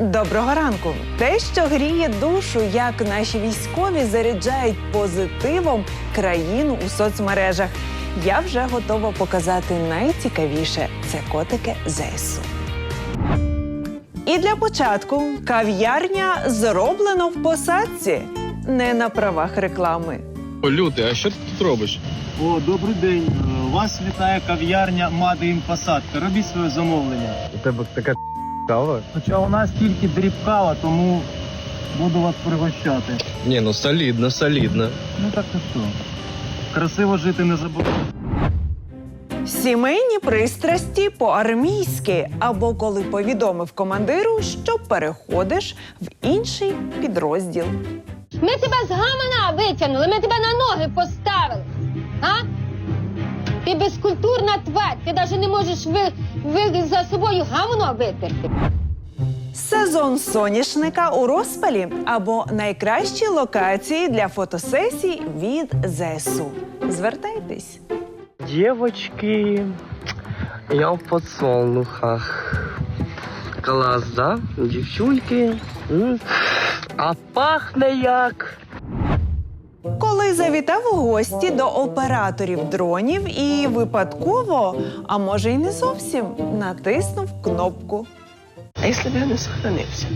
Доброго ранку! Те, що гріє душу, як наші військові заряджають позитивом країну у соцмережах. Я вже готова показати найцікавіше це котики ЗСУ. І для початку кав'ярня зроблено в посадці, не на правах реклами. О, Люди, а що ти тут робиш? О, добрий день. Е, Вас вітає кав'ярня Мадеїм Посадка. Робіть своє замовлення. У тебе така кава? Хоча у нас тільки дріб кава, тому буду вас пригощати. Ні, ну солідно, солідно. Ну так то що. Красиво жити не забувайте. Сімейні пристрасті по-армійськи, або коли повідомив командиру, що переходиш в інший підрозділ. Ми тебе з гамана витягнули, ми тебе на ноги поставили. А? Ти безкультурна тварь, ти навіть не можеш ви, ви за собою гамно витерти. Сезон соняшника у розпалі або найкращі локації для фотосесій від ЗСУ. Звертайтесь. Девочки, я в подсолнухах. Клас, да? Дівчульки. А пахне як. Завітав у гості до операторів дронів і випадково, а може й не зовсім, натиснув кнопку. А якщо б я не сохранився?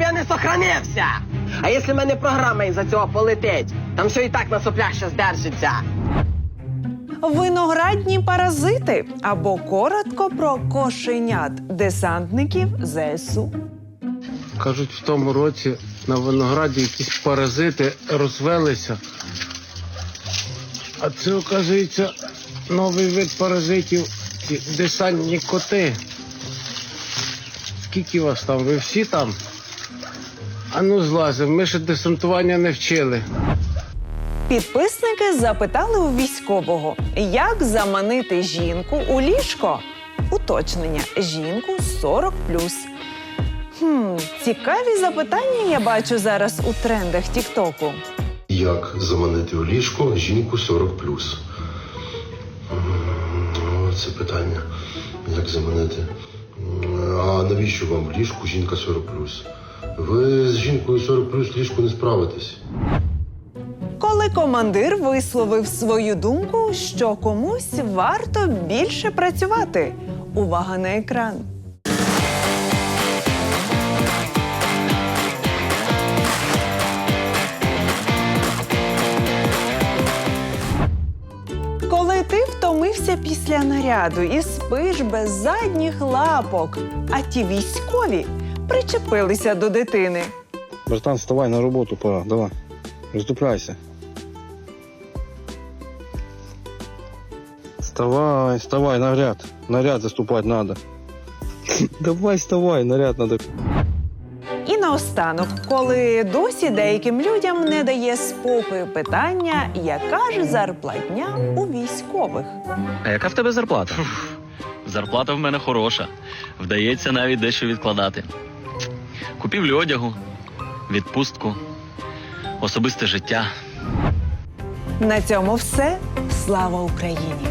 Я не сохранився! А якщо в мене програма із-за цього полетить? Там все і так на соплях ще здержиться. Виноградні паразити або коротко про кошенят десантників ЗСУ. Кажуть, в тому році на винограді якісь паразити розвелися. А це, оказується, новий вид паразитів ці десантні коти. Скільки вас там? Ви всі там? А ну злазив, ми ще десантування не вчили. Підписники запитали у військового, як заманити жінку у ліжко. Уточнення жінку 40 Хм, цікаві запитання я бачу зараз у трендах Тіктоку. Як заманити у ліжко жінку 40 плюс? Це питання. Як заманити? А навіщо вам в ліжку жінка 40 плюс? Ви з жінкою 40 плюс ліжку не справитесь. Коли командир висловив свою думку, що комусь варто більше працювати. Увага на екран. Втомився після наряду і спиш без задніх лапок, а ті військові причепилися до дитини. Братан, вставай на роботу пора, давай. Роздупляйся. Вставай, вставай, наряд. Наряд заступать надо. Давай, вставай, наряд надо. Наостанок, коли досі деяким людям не дає спокою питання, яка ж зарплатня у військових. А яка в тебе зарплата? Зарплата в мене хороша. Вдається навіть дещо відкладати. Купівлі одягу, відпустку, особисте життя. На цьому все. Слава Україні!